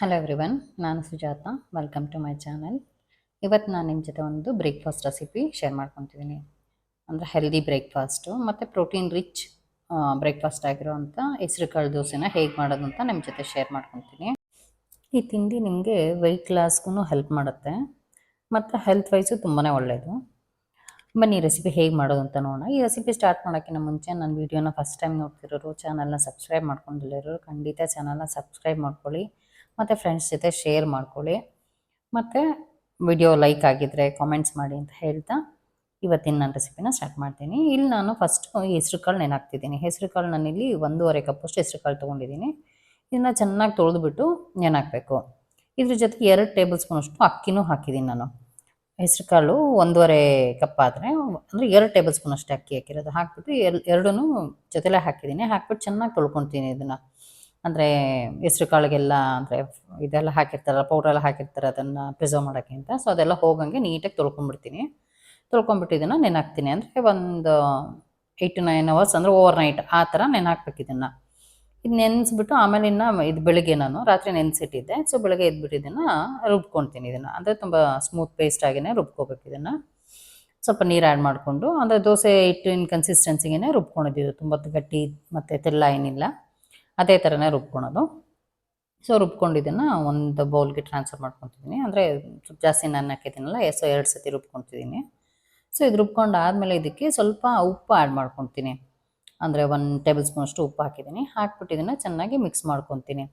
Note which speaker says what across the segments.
Speaker 1: Hello everyone ನಾನು Sujatha welcome to my channel ಇವತ್ತು ನಾನು ನಿಮ್ಮ ಜೊತೆ ಒಂದು ಬ್ರೇಕ್ಫಾಸ್ಟ್ ರೆಸಿಪಿ ಶೇರ್ ಮಾಡ್ಕೊತಿದ್ದೀನಿ. ಅಂದರೆ ಹೆಲ್ದಿ ಬ್ರೇಕ್ಫಾಸ್ಟು ಮತ್ತು ಪ್ರೋಟೀನ್ ರಿಚ್ ಬ್ರೇಕ್ಫಾಸ್ಟ್ ಆಗಿರೋವಂಥ ಹೆಸ್ರು ಕಾಳು ದೋಸೆನ ಹೇಗೆ ಮಾಡೋದು ಅಂತ ನಿಮ್ಮ ಜೊತೆ ಶೇರ್ ಮಾಡ್ಕೊತೀನಿ ಈ ತಿಂಡಿ ನಿಮಗೆ ವೆಯ್ಟ್ ಲಾಸ್ಗೂ ಹೆಲ್ಪ್ ಮಾಡುತ್ತೆ, ಮತ್ತು ಹೆಲ್ತ್ ವೈಸು ತುಂಬಾ ಒಳ್ಳೆಯದು ಬನ್ನಿ ರೆಸಿಪಿ ಹೇಗೆ ಮಾಡೋದು ಅಂತ ನೋಡೋಣ. ಈ ರೆಸಿಪಿ ಸ್ಟಾರ್ಟ್ ಮಾಡೋಕ್ಕಿಂತ ಮುಂಚೆ ನನ್ನ ವೀಡಿಯೋನ ಫಸ್ಟ್ ಟೈಮ್ ನೋಡ್ತಿರೋರು ಚಾನಲ್ನ ಸಬ್ಸ್ಕ್ರೈಬ್ ಮಾಡ್ಕೊಂಡಿರೋರು, ಖಂಡಿತ ಚಾನಲ್ನ ಸಬ್ಸ್ಕ್ರೈಬ್ ಮಾಡ್ಕೊಳ್ಳಿ. ಮತ್ತು ಫ್ರೆಂಡ್ಸ್ ಜೊತೆ ಶೇರ್ ಮಾಡ್ಕೊಳ್ಳಿ. ಮತ್ತು ವಿಡಿಯೋ ಲೈಕ್ ಆಗಿದ್ರೆ ಕಾಮೆಂಟ್ಸ್ ಮಾಡಿ ಅಂತ ಹೇಳ್ತಾ ಇವತ್ತಿನ ನಾನು ರೆಸಿಪಿನ ಸ್ಟಾರ್ಟ್ ಮಾಡ್ತೀನಿ. ಇಲ್ಲಿ ನಾನು ಫಸ್ಟು ಹೆಸ್ರು ಕಾಳು ನೆನಾಕ್ತಿದ್ದೀನಿ ಹೆಸ್ರು ಕಾಳು ನಾನಿಲ್ಲಿ ಒಂದೂವರೆ ಕಪ್ಪಷ್ಟು ಹೆಸ್ರು ಕಾಳು ತೊಗೊಂಡಿದ್ದೀನಿ. ಇದನ್ನು ಚೆನ್ನಾಗಿ ತೊಳೆದುಬಿಟ್ಟು ನೆನಾಕಬೇಕು ಇದ್ರ ಜೊತೆಗೆ ಎರಡು ಟೇಬಲ್ ಸ್ಪೂನಷ್ಟು ಅಕ್ಕಿನೂ ಹಾಕಿದ್ದೀನಿ ನಾನು. ಹೆಸ್ರು ಕಾಳು ಒಂದೂವರೆ ಕಪ್ ಆದರೆ, ಅಂದರೆ ಎರಡು ಟೇಬಲ್ ಸ್ಪೂನ್ ಅಕ್ಕಿ ಹಾಕಿರೋದು. ಹಾಕ್ಬಿಟ್ಟು ಎರಡು ಎರಡೂ ಜೊತೆಲೇ ಹಾಕಿದ್ದೀನಿ. ಹಾಕ್ಬಿಟ್ಟು ಚೆನ್ನಾಗಿ ತೊಳ್ಕೊತೀನಿ ಇದನ್ನು. ಅಂದರೆ ಹೆಸ್ರು ಕಾಳಿಗೆಲ್ಲ ಅಂದರೆ ಇದೆಲ್ಲ ಹಾಕಿರ್ತಾರಲ್ಲ ಪೌಡ್ರೆಲ್ಲ ಹಾಕಿರ್ತಾರೆ ಅದನ್ನು ಪ್ರಿಸರ್ವ್ ಮಾಡೋಕ್ಕೆ ಅಂತ. ಸೊ ಅದೆಲ್ಲ ಹೋಗಂಗೆ ನೀಟಾಗಿ ತೊಳ್ಕೊಂಬಿಡ್ತೀನಿ ತೊಳ್ಕೊಂಡ್ಬಿಟ್ಟು ಇದನ್ನು ನೆನಾಕ್ತೀನಿ. ಅಂದರೆ ಒಂದು ಏಯ್ಟ್ ಟು ನೈನ್ ಅವರ್ಸ್ ಅಂದರೆ ಓವರ್ ನೈಟ್ ಆ ಥರ ನೆನಾಕ್ಬೇಕು ಇದನ್ನು. ಇದು ನೆನೆಸ್ಬಿಟ್ಟು ಆಮೇಲೆ ಇನ್ನು ಇದು ಬೆಳಗ್ಗೆ ನಾನು, ರಾತ್ರಿ ನೆನೆಸಿಟ್ಟಿದ್ದೆ. ಸೊ ಬೆಳಗ್ಗೆ ಎದ್ಬಿಟ್ಟು ಇದನ್ನು ರುಬ್ಕೊಳ್ತೀನಿ ಇದನ್ನು. ಅಂದರೆ ತುಂಬ ಸ್ಮೂತ್ ಪೇಸ್ಟ್ ಆಗಿನೇ ರುಬ್ಕೋಬೇಕು ಇದನ್ನು. ಸ್ವಲ್ಪ ನೀರು ಆ್ಯಡ್ ಮಾಡಿಕೊಂಡು, ಅಂದರೆ ದೋಸೆ ಹಿಟ್ಟಿನ ಕನ್ಸಿಸ್ಟೆನ್ಸಿಗೆ ರುಬ್ಕೊಂಡಿದ್ದು. ತುಂಬ ಗಟ್ಟಿ ಮತ್ತು ತೆಲ್ಲ ಏನಿಲ್ಲ. ಅದೇ ಥರನೇ ರುಬ್ಕೊಳೋದು. ಸೊ ರುಬ್ಕೊಂಡು ಇದನ್ನು ಒಂದು ಬೌಲ್ಗೆ ಟ್ರಾನ್ಸ್ಫರ್ ಮಾಡ್ಕೊತಿದ್ದೀನಿ ಅಂದರೆ ಸ್ವಲ್ಪ ಜಾಸ್ತಿ ನಾನು ಹಾಕಿದ್ದೀನಲ್ಲ ಎಸ್ ಎರಡು ಸತಿ ರುಬ್ಕೊತಿದ್ದೀನಿ ಸೊ ಇದು ರುಬ್ಕೊಂಡು ಆದಮೇಲೆ ಇದಕ್ಕೆ ಸ್ವಲ್ಪ ಉಪ್ಪು ಆ್ಯಡ್ ಮಾಡ್ಕೊತೀನಿ. ಅಂದರೆ ಒನ್ ಟೇಬಲ್ ಸ್ಪೂನ್ ಅಷ್ಟು ಉಪ್ಪು ಹಾಕಿದ್ದೀನಿ ಹಾಕ್ಬಿಟ್ಟು ಇದನ್ನು ಚೆನ್ನಾಗಿ ಮಿಕ್ಸ್ ಮಾಡ್ಕೊತೀನಿ.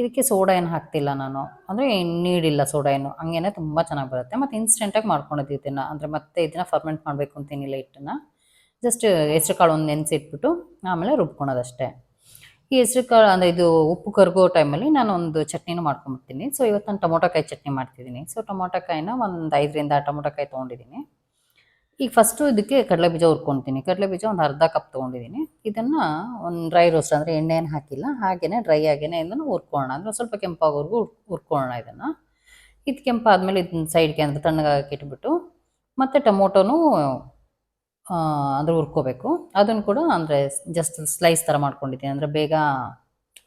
Speaker 1: ಇದಕ್ಕೆ ಸೋಡಾ ಏನು ಹಾಕ್ತಿಲ್ಲ ನಾನು. ಅಂದರೆ ನೀಡಿಲ್ಲ ಸೋಡಾ ಏನು. ಹಂಗೇನೆ ತುಂಬ ಚೆನ್ನಾಗಿ ಬರುತ್ತೆ. ಮತ್ತು ಇನ್ಸ್ಟೆಂಟಾಗಿ ಮಾಡ್ಕೊಳೋದು ಇದನ್ನು. ಅಂದರೆ ಮತ್ತೆ ಇದನ್ನು ಫರ್ಮೆಂಟ್ ಮಾಡಬೇಕು ಅಂತೇನಿಲ್ಲ ಹಿಟ್ಟನ್ನು. ಜಸ್ಟ್ ಹೆಸ್ರು ಕಾಳು ಒಂದು ನೆನೆಸಿಟ್ಬಿಟ್ಟು ಆಮೇಲೆ ರುಬ್ಕೊಳೋದಷ್ಟೇ. ಈ ಹೆಸರು ಕಾಳು ಅಂದರೆ ಇದು ಉಪ್ಪು ಕರ್ಗೋ ಟೈಮಲ್ಲಿ ನಾನು ಒಂದು ಚಟ್ನಿನೂ ಮಾಡ್ಕೊಂಬಿಡ್ತೀನಿ ಸೊ ಇವತ್ತು ನಾನು ಟೊಮೊಟೊಕಾಯಿ ಚಟ್ನಿ ಮಾಡ್ತಿದ್ದೀನಿ. ಸೊ ಟೊಮೊಟೊಕಾಯಿನ ಒಂದು ಐದರಿಂದ ಟೊಮೊಟೊಕಾಯಿ ತೊಗೊಂಡಿದ್ದೀನಿ. ಈಗ ಫಸ್ಟು ಇದಕ್ಕೆ ಕಡಲೆ ಬೀಜ ಹುರ್ಕೊತೀನಿ. ಕಡಲೆ ಬೀಜ ಒಂದು ಅರ್ಧ ಕಪ್ ತೊಗೊಂಡಿದ್ದೀನಿ. ಇದನ್ನು ಒಂದು ಡ್ರೈ ರೋಸ್ಟ್ ಅಂದರೆ ಎಣ್ಣೆ ಏನು ಹಾಕಿಲ್ಲ. ಹಾಗೆಯೇ ಡ್ರೈ ಆಗೇನೆ ಇದನ್ನು ಹುರ್ಕೊಳ್ಳೋಣ. ಅಂದರೆ ಸ್ವಲ್ಪ ಕೆಂಪಾಗೋರ್ಗು ಹುರ್ಕೊಳ್ಳೋಣ ಇದನ್ನು. ಇದು ಕೆಂಪಾದ್ಮೇಲೆ ಇದನ್ನ ಸೈಡ್ಗೆ ಅಂದರೆ ತಣ್ಣಗಾಗಿ ಇಟ್ಬಿಟ್ಟು ಮತ್ತು ಟೊಮೊಟೊನೂ ಅಂದರೆ ಹುರ್ಕೋಬೇಕು. ಅದನ್ನು ಕೂಡ ಅಂದರೆ ಜಸ್ಟ್ ಸ್ಲೈಸ್ ಥರ ಮಾಡ್ಕೊಂಡಿದ್ದೀನಿ. ಅಂದರೆ ಬೇಗ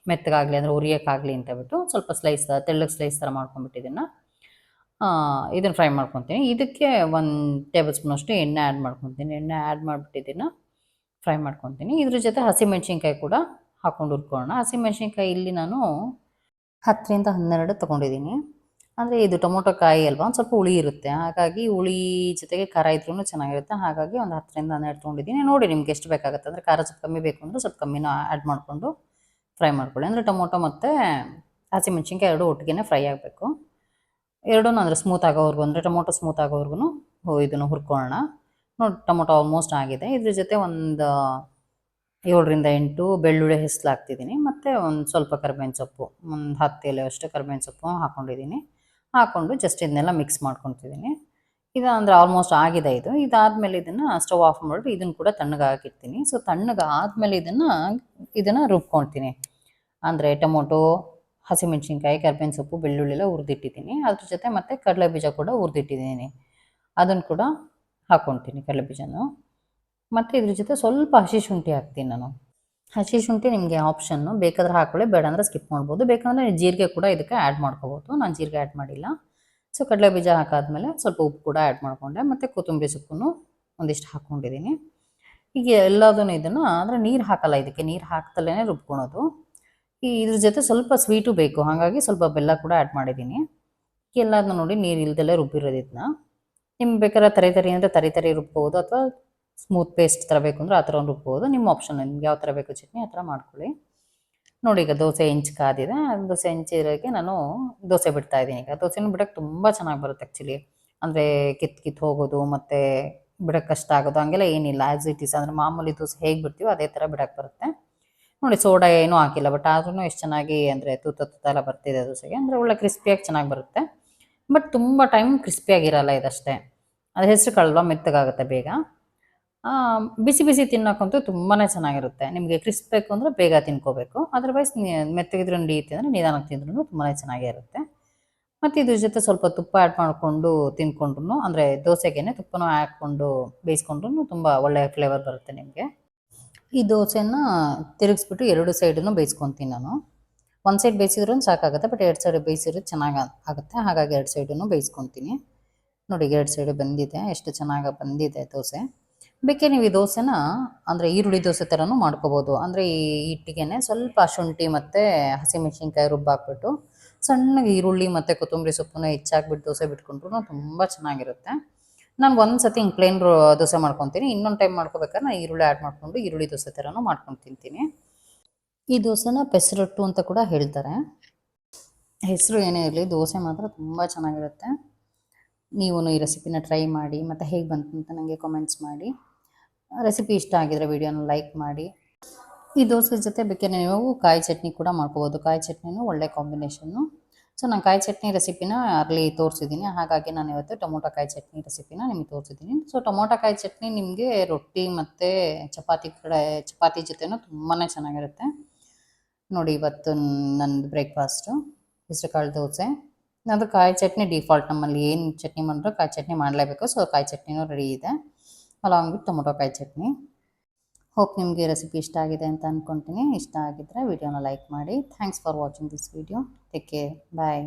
Speaker 1: ಮೆತ್ತಗಾಗಲಿ ಅಂದರೆ ಉರಿಯೋಕ್ಕಾಗಲಿ ಅಂತ ಬಿಟ್ಟು ಸ್ವಲ್ಪ ಸ್ಲೈಸ್ ತೆಳ್ಳಗೆ ಸ್ಲೈಸ್ ಥರ ಮಾಡ್ಕೊಂಡ್ಬಿಟ್ಟಿದ್ದನ್ನು ಇದನ್ನು ಫ್ರೈ ಮಾಡ್ಕೊತೀನಿ. ಇದಕ್ಕೆ ಒಂದು ಟೇಬಲ್ ಸ್ಪೂನ್ ಅಷ್ಟು ಎಣ್ಣೆ ಆ್ಯಡ್ ಮಾಡ್ಕೊತೀನಿ. ಎಣ್ಣೆ ಆ್ಯಡ್ ಮಾಡಿಬಿಟ್ಟಿದ್ದನ್ನು ಫ್ರೈ ಮಾಡ್ಕೊತೀನಿ. ಇದ್ರ ಜೊತೆ ಹಸಿಮೆಣ್ಸಿನ್ಕಾಯಿ ಕೂಡ ಹಾಕ್ಕೊಂಡು ಹುರ್ಕೊಳ್ಳೋಣ. ಹಸಿಮೆಣ್ಸಿನ್ಕಾಯಿ ಇಲ್ಲಿ ನಾನು ಹತ್ತರಿಂದ ಹನ್ನೆರಡು ತೊಗೊಂಡಿದ್ದೀನಿ. ಅಂದರೆ ಇದು ಟೊಮೊಟೊ ಕಾಯಿ ಅಲ್ವಾ? ಒಂದು ಸ್ವಲ್ಪ ಹುಳಿ ಇರುತ್ತೆ. ಹಾಗಾಗಿ ಹುಳಿ ಜೊತೆಗೆ ಖಾರ ಇದ್ರೂ ಚೆನ್ನಾಗಿರುತ್ತೆ. ಹಾಗಾಗಿ ಒಂದು ಹತ್ತರಿಂದ ಹನ್ನೆರಡು ತೊಗೊಂಡಿದ್ದೀನಿ. ನೋಡಿ ನಿಮ್ಗೆ ಎಷ್ಟು ಬೇಕಾಗುತ್ತೆ. ಅಂದರೆ ಖಾರ ಸ್ವಲ್ಪ ಕಮ್ಮಿ ಬೇಕು ಅಂದರೆ ಸ್ವಲ್ಪ ಕಮ್ಮಿನೂ ಆ್ಯಡ್ ಮಾಡಿಕೊಂಡು ಫ್ರೈ ಮಾಡ್ಕೊಳ್ಳಿ. ಅಂದರೆ ಟೊಮೊಟೊ ಮತ್ತು ಹಸಿಮೆಣ್ಸಿನ್ಕಾಯಿ ಎರಡು ಒಟ್ಟಿಗೆ ಫ್ರೈ ಆಗಬೇಕು. ಎರಡೂ ಅಂದರೆ ಸ್ಮೂತ್ ಆಗೋವರೆಗೂ, ಅಂದರೆ ಟೊಮೊಟೊ ಸ್ಮೂತ್ ಆಗೋವರೆಗೂ ಇದನ್ನು ಹುರ್ಕೊಳ್ಳೋಣ. ನೋಡಿ ಟೊಮೊಟೊ ಆಲ್ಮೋಸ್ಟ್ ಆಗಿದೆ. ಇದ್ರ ಜೊತೆ ಒಂದು ಏಳರಿಂದ ಎಂಟು ಬೆಳ್ಳುಳ್ಳಿ ಹೆಸಲು ಹಾಕ್ತಿದ್ದೀನಿ. ಮತ್ತು ಒಂದು ಸ್ವಲ್ಪ ಕರ್ಬೇವಿನ ಸೊಪ್ಪು, ಒಂದು ಹತ್ತು ಎಲೆ ಅಷ್ಟು ಕರ್ಬೇವಿನ ಸೊಪ್ಪು ಹಾಕ್ಕೊಂಡಿದ್ದೀನಿ ಹಾಕ್ಕೊಂಡು ಜಸ್ಟ್ ಇದನ್ನೆಲ್ಲ ಮಿಕ್ಸ್ ಮಾಡ್ಕೊತಿದ್ದೀನಿ. ಇದು ಅಂದರೆ ಆಲ್ಮೋಸ್ಟ್ ಆಗಿದೆ ಇದು. ಇದಾದಮೇಲೆ ಇದನ್ನು ಸ್ಟವ್ ಆಫ್ ಮಾಡಿಬಿಟ್ಟು ಇದನ್ನು ಕೂಡ ತಣ್ಣಗೆ ಹಾಕಿರ್ತೀನಿ ಸೊ ತಣ್ಣಗೆ ಆದಮೇಲೆ ಇದನ್ನು ಇದನ್ನು ರುಬ್ಕೊಳ್ತೀನಿ ಅಂದರೆ ಟೊಮೊಟೊ, ಹಸಿಮೆಣ್ಸಿನ್ಕಾಯಿ, ಕರ್ಬೇವಿನ ಸೊಪ್ಪು, ಬೆಳ್ಳುಳ್ಳಿ ಎಲ್ಲ ಹುರಿದಿಟ್ಟಿದ್ದೀನಿ. ಅದ್ರ ಜೊತೆ ಮತ್ತು ಕಡಲೆ ಬೀಜ ಕೂಡ ಹುರಿದಿಟ್ಟಿದ್ದೀನಿ. ಅದನ್ನು ಕೂಡ ಹಾಕ್ಕೊಳ್ತೀನಿ ಕಡಲೆ ಬೀಜನೂ. ಮತ್ತು ಇದ್ರ ಜೊತೆ ಸ್ವಲ್ಪ ಹಸಿ ಶುಂಠಿ ಹಾಕ್ತೀನಿ ನಾನು. ಹಸಿ ಶುಂಠಿ ನಿಮಗೆ ಆಪ್ಷನ್ನು ಬೇಕಾದ್ರೆ ಹಾಕೊಳ್ಳಿ, ಬೇಡ ಅಂದರೆ ಸ್ಕಿಪ್ ಮಾಡ್ಬೋದು. ಬೇಕಂದರೆ ಜೀರಿಗೆ ಕೂಡ ಇದಕ್ಕೆ ಆ್ಯಡ್ ಮಾಡ್ಕೋಬೋದು. ನಾನು ಜೀರಿಗೆ ಆ್ಯಡ್ ಮಾಡಿಲ್ಲ. ಸೊ ಕಡಲೆ ಬೀಜ ಹಾಕಾದ್ಮೇಲೆ ಸ್ವಲ್ಪ ಉಪ್ಪು ಕೂಡ ಆ್ಯಡ್ ಮಾಡಿಕೊಂಡೆ. ಮತ್ತು ಕೊತ್ತಂಬರಿ ಸೊಪ್ಪು ಒಂದಿಷ್ಟು ಹಾಕ್ಕೊಂಡಿದ್ದೀನಿ ಈಗ ಎಲ್ಲದನ್ನು ಇದನ್ನು, ಅಂದರೆ ನೀರು ಹಾಕಲ್ಲ ಇದಕ್ಕೆ. ನೀರು ಹಾಕ್ತಲೇ ರುಬ್ಕೊಳೋದು. ಈ ಇದ್ರ ಜೊತೆ ಸ್ವಲ್ಪ ಸ್ವೀಟು ಬೇಕು. ಹಾಗಾಗಿ ಸ್ವಲ್ಪ ಬೆಲ್ಲ ಕೂಡ ಆ್ಯಡ್ ಮಾಡಿದ್ದೀನಿ ಎಲ್ಲದನ್ನು ನೋಡಿ ನೀರು ಇಲ್ದಲ್ಲೇ ರುಬ್ಬಿರೋದು ಇದನ್ನ. ನಿಮ್ಗೆ ಬೇಕಾದ್ರೆ ತರಿ ತರಿ ಅಂದರೆ ತರಿ ತರಿ ರುಬ್ಬೋದು. ಅಥವಾ ಸ್ಮೂತ್ ಪೇಸ್ಟ್ ಥರ ಬೇಕು ಅಂದರೆ ಆ ಥರ ರುಬ್ಬೋದು. ನಿಮ್ಮ ಆಪ್ಷನ್ ನಿಮ್ಗೆ ಯಾವ ಥರ ಬೇಕು ಚಟ್ನಿ ಆ ಥರ ಮಾಡ್ಕೊಳ್ಳಿ. ನೋಡಿ ಈಗ ದೋಸೆ ಇಂಚ್ ಕಾದಿದೆ. ದೋಸೆ ಹೆಂಚಿರೋಕ್ಕೆ ನಾನು ದೋಸೆ ಬಿಡ್ತಾ ಇದ್ದೀನಿ ಈಗ. ದೋಸೆನೂ ಬಿಡೋಕ್ಕೆ ತುಂಬ ಚೆನ್ನಾಗಿ ಬರುತ್ತೆ ಆ್ಯಕ್ಚುಲಿ ಅಂದರೆ ಕಿತ್ತು ಕಿತ್ತು ಹೋಗೋದು ಮತ್ತು ಬಿಡೋಕ್ಕೆ ಕಷ್ಟ ಆಗೋದು ಹಂಗೆಲ್ಲ ಏನಿಲ್ಲ. ಆ್ಯಸ್ ಇಟ್ ಈಸ್ ಅಂದರೆ ಮಾಮೂಲಿ ದೋಸೆ ಹೇಗೆ ಬಿಡ್ತೀವೋ ಅದೇ ಥರ ಬಿಡೋಕ್ಕೆ ಬರುತ್ತೆ. ನೋಡಿ ಸೋಡಾ ಏನೂ ಹಾಕಿಲ್ಲ ಬಟ್ ಆದ್ರೂ ಎಷ್ಟು ಚೆನ್ನಾಗಿ ಅಂದರೆ ತೂತ ತೂತ ಎಲ್ಲ ಬರ್ತಿದೆ ದೋಸೆಗೆ. ಅಂದರೆ ಒಳ್ಳೆ ಕ್ರಿಸ್ಪಿಯಾಗಿ ಚೆನ್ನಾಗಿ ಬರುತ್ತೆ. ಬಟ್ ತುಂಬ ಟೈಮ್ ಕ್ರಿಸ್ಪಿಯಾಗಿರಲ್ಲ ಇದಷ್ಟೇ. ಅದು ಹೆಸರು ಕಳ್ಳ ಮೆತ್ತಗಾಗುತ್ತೆ ಬೇಗ. ಬಿಸಿ ಬಿಸಿ ತಿನ್ನೋಕ್ಕಂತೂ ತುಂಬಾ ಚೆನ್ನಾಗಿರುತ್ತೆ. ನಿಮಗೆ ಕ್ರಿಸ್ಪ್ ಬೇಕು ಅಂದರೆ ಬೇಗ ತಿನ್ಕೋಬೇಕು. ಅದರ್ವೈಸ್ ಮೆತ್ತಗಿದ್ರೆ ಹಿಡಿಯುತ್ತೆ ಅಂದರೆ ನಿಧಾನಕ್ಕೆ ತಿಂದ್ರೂ ತುಂಬಾ ಚೆನ್ನಾಗೇ ಇರುತ್ತೆ. ಮತ್ತು ಇದ್ರ ಜೊತೆ ಸ್ವಲ್ಪ ತುಪ್ಪ ಆ್ಯಡ್ ಮಾಡಿಕೊಂಡು ತಿನ್ಕೊಂಡ್ರು ಅಂದರೆ ದೋಸೆಗೆ ತುಪ್ಪನೂ ಹಾಕ್ಕೊಂಡು ಬೇಯಿಸ್ಕೊಂಡ್ರು ತುಂಬ ಒಳ್ಳೆಯ ಫ್ಲೇವರ್ ಬರುತ್ತೆ ನಿಮಗೆ. ಈ ದೋಸೆನ ತಿರುಗಿಸ್ಬಿಟ್ಟು ಎರಡು ಸೈಡನ್ನು ಬೇಯಿಸ್ಕೊತೀನಿ ನಾನು. ಒಂದು ಸೈಡ್ ಬೇಯಿಸಿದ್ರೂ ಸಾಕಾಗುತ್ತೆ ಬಟ್ ಎರಡು ಸೈಡ್ ಬೇಯಿಸಿದ್ರೆ ಚೆನ್ನಾಗಿ ಆಗುತ್ತೆ. ಹಾಗಾಗಿ ಎರಡು ಸೈಡನ್ನು ಬೇಯಿಸ್ಕೊತೀನಿ ನೋಡಿ ಎರಡು ಸೈಡು ಬಂದಿದೆ, ಎಷ್ಟು ಚೆನ್ನಾಗಿ ಬಂದಿದೆ ದೋಸೆ. ಬೇಕೇ ನೀವು ಈ ದೋಸೆನ, ಅಂದರೆ ಈರುಳ್ಳಿ ದೋಸೆ ಥರನೂ ಮಾಡ್ಕೋಬೋದು. ಅಂದರೆ ಈ ಹಿಟ್ಟಿಗೆನೆ ಸ್ವಲ್ಪ ಶುಂಠಿ ಮತ್ತು ಹಸಿಮೆಣಸಿನ್ಕಾಯಿ ರುಬ್ಬಾಕ್ಬಿಟ್ಟು, ಸಣ್ಣಗೆ ಈರುಳ್ಳಿ ಮತ್ತು ಕೊತ್ತಂಬರಿ ಸೊಪ್ಪನ್ನ ಹೆಚ್ಚಾಕ್ಬಿಟ್ಟು ದೋಸೆ ಬಿಟ್ಕೊಂಡ್ರು ತುಂಬ ಚೆನ್ನಾಗಿರುತ್ತೆ. ನಾನು ಒಂದು ಸತಿ ಹಿಂಗೆ ಪ್ಲೇನ್ ದೋಸೆ ಮಾಡ್ಕೊತೀನಿ. ಇನ್ನೊಂದು ಟೈಮ್ ಮಾಡ್ಕೋಬೇಕಾದ್ರೆ ನಾನು ಈರುಳ್ಳಿ ಆ್ಯಡ್ ಮಾಡಿಕೊಂಡು ಈರುಳ್ಳಿ ದೋಸೆ ಥರನೂ ಮಾಡ್ಕೊಂಡು ತಿಂತೀನಿ. ಈ ದೋಸೆನ ಪೆಸರೊಟ್ಟು ಅಂತ ಕೂಡ ಹೇಳ್ತಾರೆ. ಹೆಸರು ಏನೇ ಇರಲಿ, ದೋಸೆ ಮಾತ್ರ ತುಂಬ ಚೆನ್ನಾಗಿರುತ್ತೆ. ನೀವು ಈ ರೆಸಿಪಿನ ಟ್ರೈ ಮಾಡಿ, ಮತ್ತು ಹೇಗೆ ಬಂತು ಅಂತ ನನಗೆ ಕಾಮೆಂಟ್ಸ್ ಮಾಡಿ. ರೆಸಿಪಿ ಇಷ್ಟ ಆಗಿದ್ರೆ ವಿಡಿಯೋನ ಲೈಕ್ ಮಾಡಿ. ಈ ದೋಸೆ ಜೊತೆ ಬೇಕೇನೆ ನೀವು ಕಾಯಿ ಚಟ್ನಿ ಕೂಡ ಮಾಡ್ಕೋಬೋದು. ಕಾಯಿ ಚಟ್ನಿನೂ ಒಳ್ಳೆ ಕಾಂಬಿನೇಷನ್ನು. ಸೊ, ನಾನು ಕಾಯಿ ಚಟ್ನಿ ರೆಸಿಪಿನ ಅಲ್ಲಿ ತೋರಿಸಿದ್ದೀನಿ. ಹಾಗಾಗಿ ನಾನು ಇವತ್ತು ಟೊಮೊಟೊ ಕಾಯಿ ಚಟ್ನಿ ರೆಸಿಪಿನ ನಿಮಗೆ ತೋರಿಸಿದ್ದೀನಿ. ಸೊ, ಟೊಮೊಟೊ ಕಾಯಿ ಚಟ್ನಿ ನಿಮಗೆ ರೊಟ್ಟಿ ಮತ್ತು ಚಪಾತಿ ಕಡೆ, ಚಪಾತಿ ಜೊತೆನೂ ತುಂಬಾ ಚೆನ್ನಾಗಿರುತ್ತೆ. ನೋಡಿ, ಇವತ್ತು ನಂದು ಬ್ರೇಕ್ಫಾಸ್ಟು. ಹೆಸರುಕಾಳು ದೋಸೆ. ಅದು ಕಾಯಿ ಚಟ್ನಿ ಡಿಫಾಲ್ಟ್ ನಮ್ಮಲ್ಲಿ ಏನು ಚಟ್ನಿ ಮಾಡಿದ್ರು ಕಾಯಿ ಚಟ್ನಿ ಮಾಡಲೇಬೇಕು. ಸೊ, ಕಾಯಿ ಚಟ್ನಿನೂ ರೆಡಿ ಇದೆ. ಅಲಾಂಗ್ ವಿತ್ ಟೊಮೊಟೊ ಕಾಯಿ ಚಟ್ನಿ. ಹೋಪ್ ನಿಮಗೆ ರೆಸಿಪಿ ಇಷ್ಟ ಆಗಿದೆ ಅಂತ ಅಂದ್ಕೊಂತೀನಿ ಇಷ್ಟ ಆಗಿದ್ದರೆ ವಿಡಿಯೋನ ಲೈಕ್ ಮಾಡಿ. Thanks for watching this video take care bye